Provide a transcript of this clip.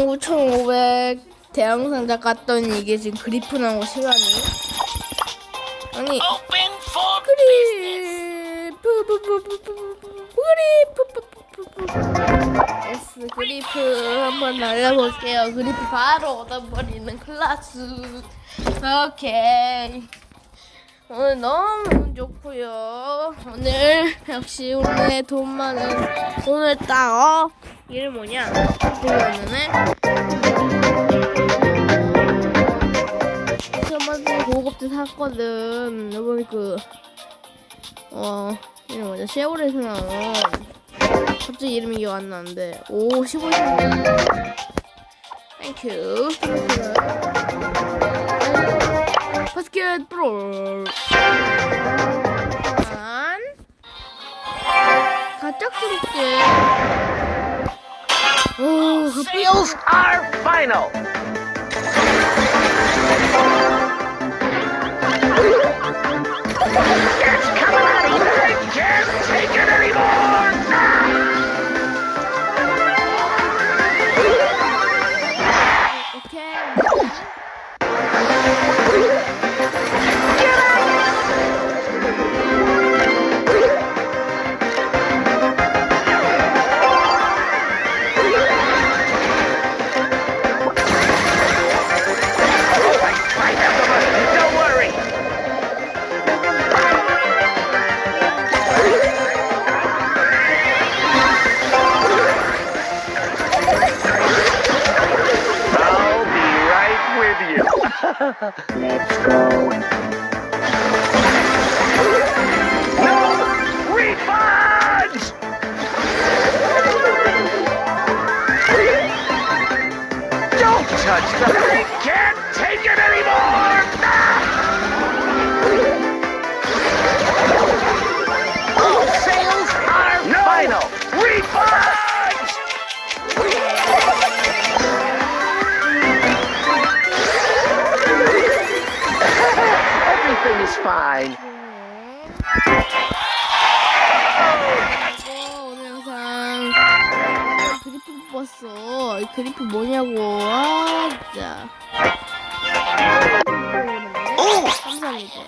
5,500 대형 상자 깠더니 이게 지금 그리프 나오고 시간이 아니 그리프 그리프 S 그리프 한번 날려볼게요. 그리프 바로 얻어버리는 클라스. 오케이. 오늘 너무 운 좋고요. 오늘 역시 오늘 돈 많은 오늘 따어 이름 뭐냐? 그러면은 저번에 고급제 샀거든 이번에 그 어 이름 뭐냐? 쉐보레에서 나온 갑자기 이름이 기억 안 나는데 오 15년 땡큐 바스켓볼 한 갑작스럽게 오 갑자기 Sales are final. Let's go. No refunds! Don't touch the I can't take it anymore! Is fine. 이거 오늘 영상 그리프 못 봤어. 이 그리프 뭐냐고. 아 진짜. 감사합니다